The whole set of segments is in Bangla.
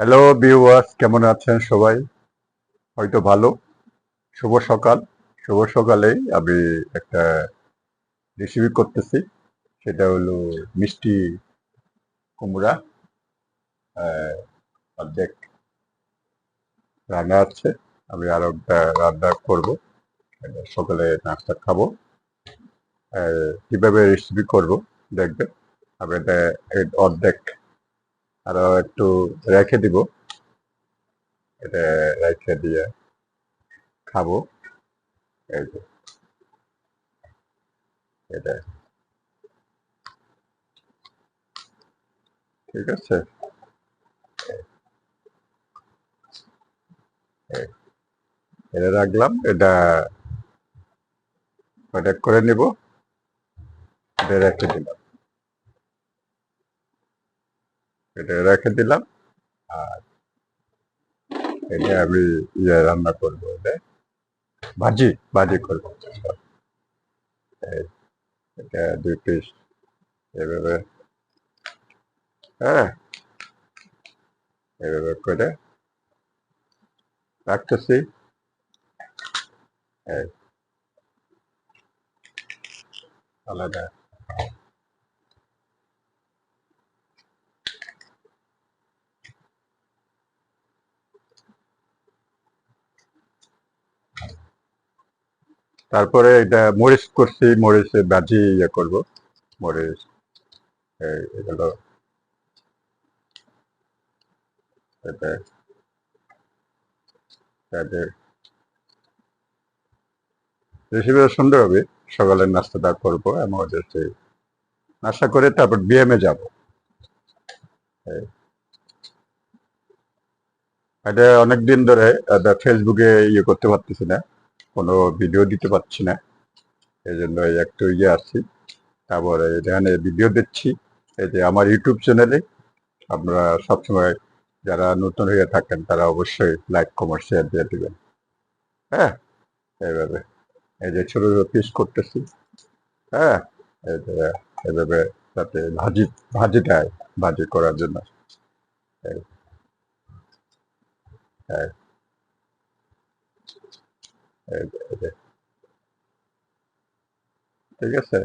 হ্যালো ভিউয়ার্স কেমন আছেন সবাই? হয়তো ভালো। শুভ সকাল। শুভ সকালেই আমি একটা রেসিপি করতেছি। সেটা হলো মিষ্টি কুমড়া। অর্ধেক রান্না আছে। আমি আরও একটা রান্না করব। সকালে নাস্তা খাব। কীভাবে রেসিপি করব, দেখবেন। আমি এটা অর্ধেক আরও একটু রেখে দিব। এটা রেখে দিয়ে খাব। এই যে। এটা। ঠিক আছে? এটা রাখলাম। এটা এটা করে নিব। এটা রেখে দিলাম। এটা রেখে দিলাম। আর এটা আমি ইয়ে রান্না করব এটা ভাজি ভাজি করব। এটা দুই পিস এভাবে। হ্যাঁ। এভাবে করে রাখতেছি। আলাদা। তারপরে এটা মরিচ করছি, মরিচে ভাজি ইয়ে করব। মরিচ এগুলো রেসিপিটা সুন্দর হবে। সকালের নাস্তাটা করব, আমি ওদের নাস্তা করে তারপর বিএমে যাব। এটা অনেক দিন ধরে ফেসবুকে ইয়ে করতে পারতেছি না। কোনো ভিডিও দিতে পারছি না। এই জন্য একটু ইয়ে আসছি তারপরে এখানে ভিডিও দিচ্ছি। এই যে আমার ইউটিউব চ্যানেলে আপনারা সবসময় যারা নতুন হয়ে থাকেন তারা অবশ্যই লাইক কমেন্ট শেয়ার দিয়ে দেবেন। হ্যাঁ এইভাবে। এই যে ছোট ছোট পিস করতেছি। হ্যাঁ এই যে এইভাবে যাতে ভাজি দেয় ভাজি করার জন্য। এই, এই, এই যে, এই যে। ঠিক আছে?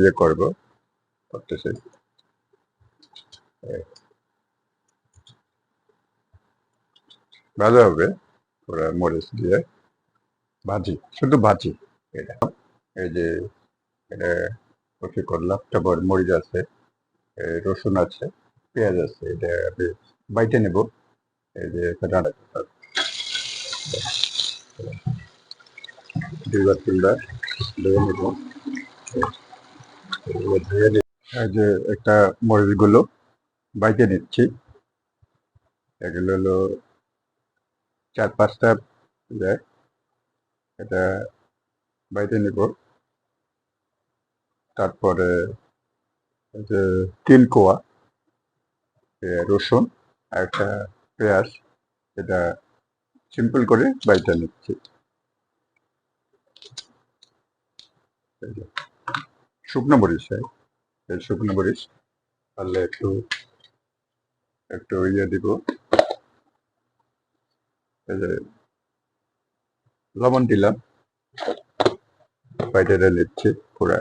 ইয়ে করব, করতেছি। ভালো হবে, ওরা মরিচ দিয়ে। ভাজি, শুধু ভাজি। এটা, এই যে, এটা কফি করলাম তারপর মরিচ আছে রসুন আছে, পেঁয়াজ আছে, এটা আমি বাইটে নেব। এই যে তিনবার ধুয়ে যে একটা মরিচগুলো বাইটে নিচ্ছি। এগুলো হলো চার পাঁচটা এটা বাইতে নিব। তারপরে তিল কোয়া রসুন, আর একটা পেঁয়াজ এটা সিম্পল করে বাইটা নিচ্ছি। শুকনো মরিচ হ্যাঁ, এই শুকনো মরিচ পারলে একটু একটু ইয়ে দিব। লবণ দিলাম। বাইটা নিচ্ছি পুরো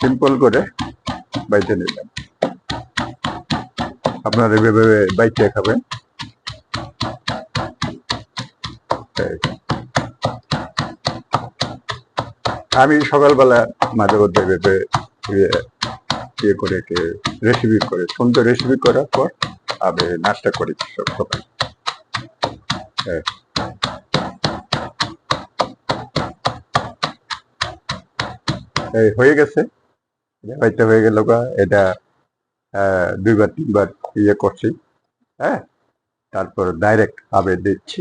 সিম্পল করে বাইতে নিলাম। আপনারা এভাবে বাইতে খাবে আমি সকালবেলা মাঝে মধ্যে ভেবে ইয়ে ইয়ে করে রেসিপি করে, সুন্দর রেসিপি করার পর আমি নাস্তা করি সব সকাল। এই। হয়ে গেছে। হয়ে গেল এটা দুইবার, তিনবার ইয়ে করছি হ্যাঁ? তারপর ডাইরেক্ট আবে দিচ্ছি।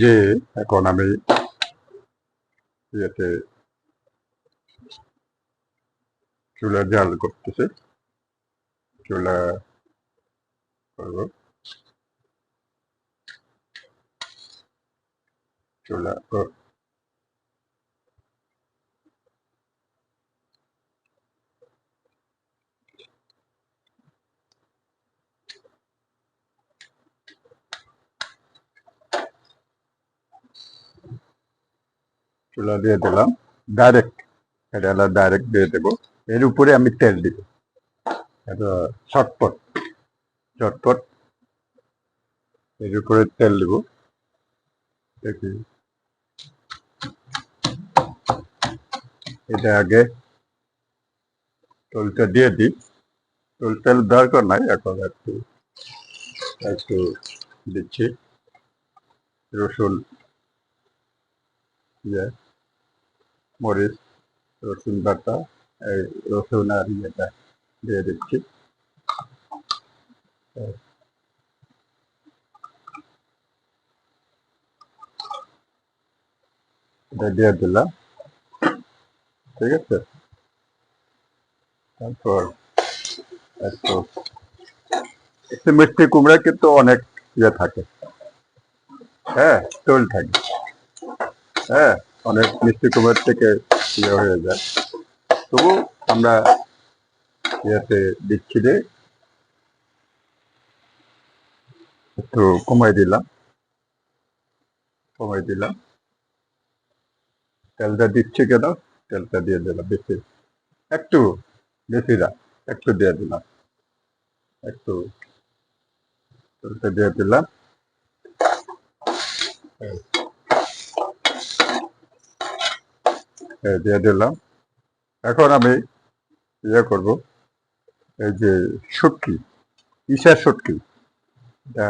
যে এখন আমি ইয়েতে চুলা জাল করতেছি। চুলা করব। চুলা চুলা দিয়ে দিলাম। ডাইরেক্ট এটা হলো ডাইরেক্ট দিয়ে দেবো। এর উপরে আমি তেল দিব। এটা চটপট চটপট। এর উপরে তেল দিব। দেখি। এটা আগে তোলটা দিয়ে দিই। তোল, তেল দরকার নাই, এখন একটু একটু দিচ্ছি। রসুন ইয়ে মরিচ রসুন বাটা এই রসুন আর ইয়েটা দিয়ে দিচ্ছি এটা দিয়ে দিলাম ঠিক আছে তারপর একটু একটু মিষ্টি কুমড়া কিন্তু অনেক ইয়ে থাকে হ্যাঁ টোল থাকে হ্যাঁ অনেক মিষ্টি কুমড়ার থেকে ইয়ে হয়ে যায়। তবু আমরা ইয়েতে দিচ্ছি রে। একটু কমাই দিলাম। কমাই দিলাম। তেলটা দিচ্ছি কেন? তেলটা দিয়ে দিলাম বেশি। একটু বেশি না, একটু দিয়ে দিলাম। একটু তেলটা দিয়ে দিলাম এই। এই দিয়ে দিলাম। এখন আমি ইয়ে করব। এই যে শুটকি ইশার শুটকি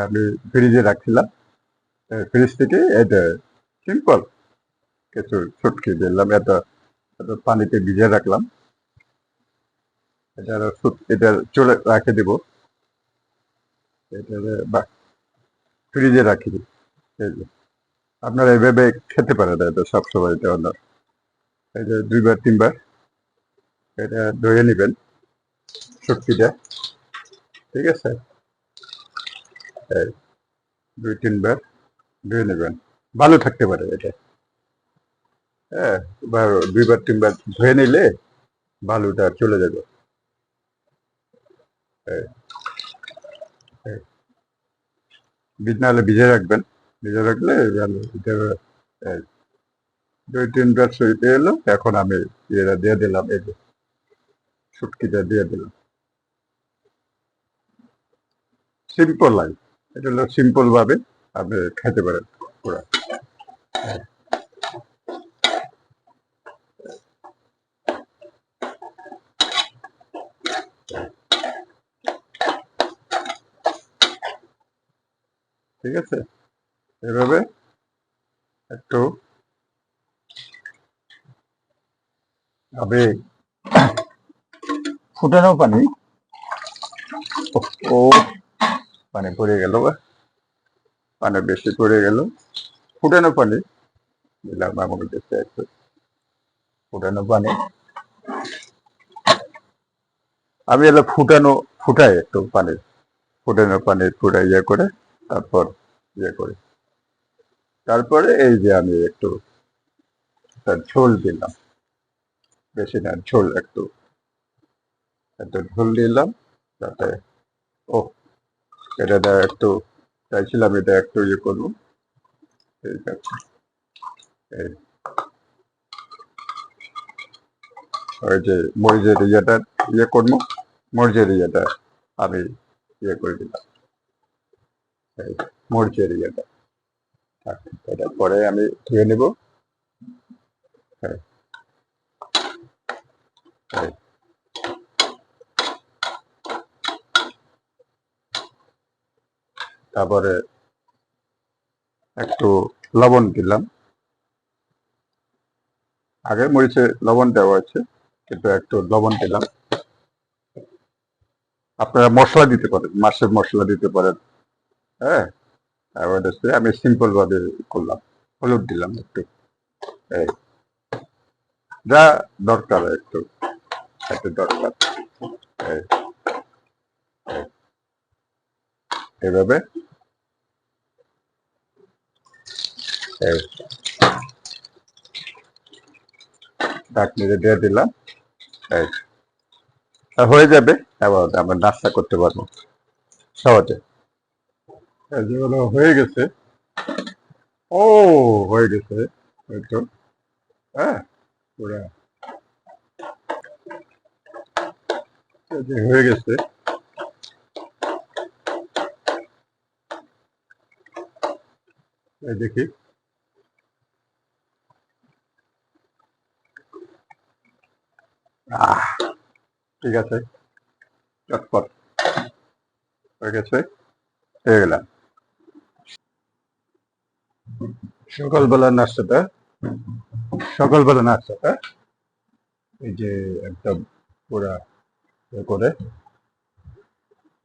আমি ফ্রিজে রাখছিলাম। ফ্রিজ থেকে এটা সিম্পল কিছু শুটকি দিলাম, এটা পানিতে ভিজে রাখলাম। এটা এটা চলে রাখে দিব। এটা ফ্রিজে রাখি। আপনারা এইভাবে খেতে পারেন এটা সবসময়, এটা যে দুইবার, তিনবার, এটা ধুয়ে নেবেন শক্তিটা। ঠিক আছে? দুই, তিনবার ধুয়ে নেবেন। ভালো থাকতে পারে এটা। হ্যাঁ এবার দুইবার, তিনবার ধুয়ে নিলে বালুটা চলে যাবে। নাহলে ভিজে রাখবেন। ভিজে রাখলে ভালো এটা দুই তিনবার সইতে এলো, এখন আমি ইয়েটা দিয়ে দিলাম, এই যে শুটকিটা দিয়ে দিলাম। সিম্পল লাইফ এটা হলো সিম্পল ভাবে আপনি খেতে পারেন পুরা। ঠিক আছে? এভাবে একটু আমি ফুটানো পানি। ও, পানি পড়ে গেল পানি বেশি পড়ে গেল। ফুটানো পানি। দিলাম আমার কাছে একটু। ফুটানো পানি। আমি এলো ফুটানো ফুটাই একটু পানি। ফুটানো পানি ফুটাই ইয়ে করে, তারপর ইয়ে করি। তারপরে এই যে আমি একটু ঝোল দিলাম। বেশি না, ঝোল একটু। একটু ঝোল দিলাম তাতে, ও, এটা দা একটু, চাইছিলাম এটা একটু ইয়ে করব। ঠিক আছে ওই যে মরিচের ইয়েটা ইয়ে করব, মরিচের ইয়েটা আমি ইয়ে করে দিলাম। মরিচের ইয়েটা। এটা পরে আমি ধুয়ে নেব। এই। তারপরে একটু লবণ দিলাম। আগে মরিচে লবণ দেওয়া আছে কিন্তু একটু লবণ দিলাম। আপনারা মশলা দিতে পারেন, মাছের মশলা দিতে পারেন। হ্যাঁ আমি সিম্পল ভাবে করলাম, হলুদ দিলাম একটু। যা দরকার একটু। একটু দরকার। এভাবে ঢাকনিতে দিয়ে দিলাম। হয়ে যাবে। এবার আমরা নাস্তা করতে পারব। সহজে। যেগুলো হয়ে গেছে। ও, হয়ে গেছে। হ্যাঁ পুরা এই যে হয়ে গেছে। দেখি। ঠিক আছে। চটপট। হয়ে গেছে। হয়ে গেলাম। সকালবেলা নাস্তাটা। সকালবেলা নাস্তাটা। এই যে একদম পুরা করে।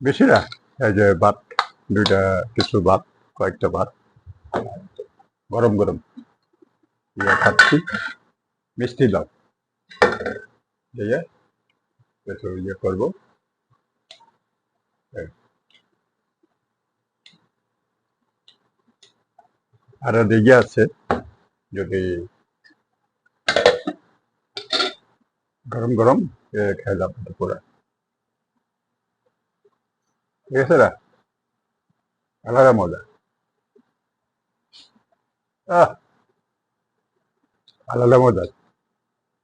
বেশি না, এই যে ভাত, দুইটা কিছু ভাত, কয়েকটা ভাত। গরম গরম। খাচ্ছি। মিষ্টি দাও। দিয়ে ইয়ে করব। আর দিকে আছে, যদি গরম গরম খেলাম দুপুরে। ঠিক আছে না? আলাদা মজা। আহ, আলাদা মজা।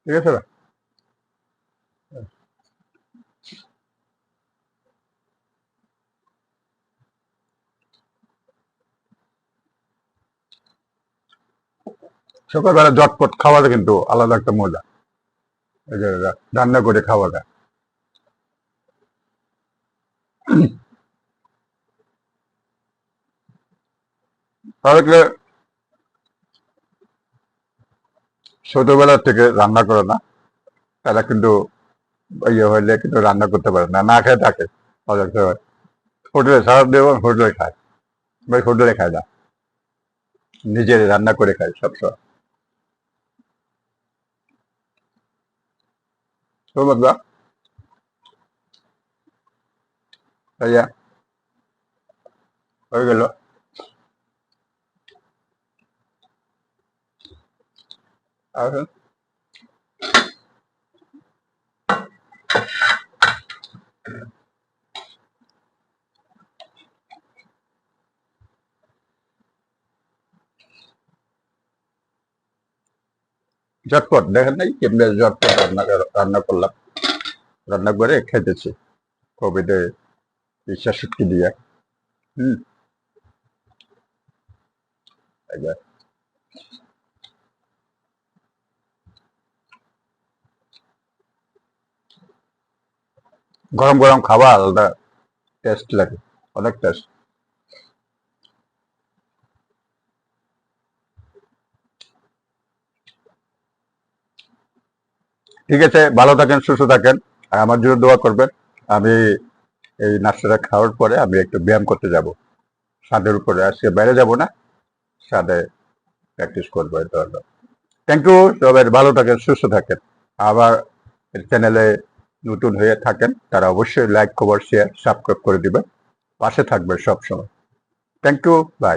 ঠিক আছে না? সকালবেলা জটপট খাওয়াটা কিন্তু আলাদা একটা মজা। রান্না করে খাওয়াটা। তাহলে ছোটবেলা থেকে রান্না করে না, তারা কিন্তু ইয়ে হইলে কিন্তু রান্না করতে পারে না না খেয়ে থাকে। হোটেলে সারা দেব হোটেলে খায়, ভাই হোটেলে খায় না, নিজের রান্না করে খায় সবসময়। তো হয়ে গেল। আর ঝটপট, দেখেন নাই? কেমনে ঝটপট রান্না রান্না করলাম। রান্না করে খেতেছি। কোভিডে শুটকি দিয়ে। হুম। গরম গরম খাবার আলাদা টেস্ট লাগে, অনেক টেস্ট ঠিক আছে, ভালো থাকেন, সুস্থ থাকেন, আর আমার জন্য দোয়া করবেন, আমি এই নাস্তাটা খাওয়ার পরে আমি একটু ব্যায়াম করতে যাব। ছাদের উপরে, আজকে বাইরে যাব না ছাদে প্র্যাকটিস করব, এই ধরনের থ্যাংক ইউ সবাই ভালো থাকেন, সুস্থ থাকেন। আবার চ্যানেলে নতুন হয়ে থাকেন, তারা অবশ্যই লাইক কভার শেয়ার সাবস্ক্রাইব করে দিবেন। পাশে থাকবে সবসময়। Thank you by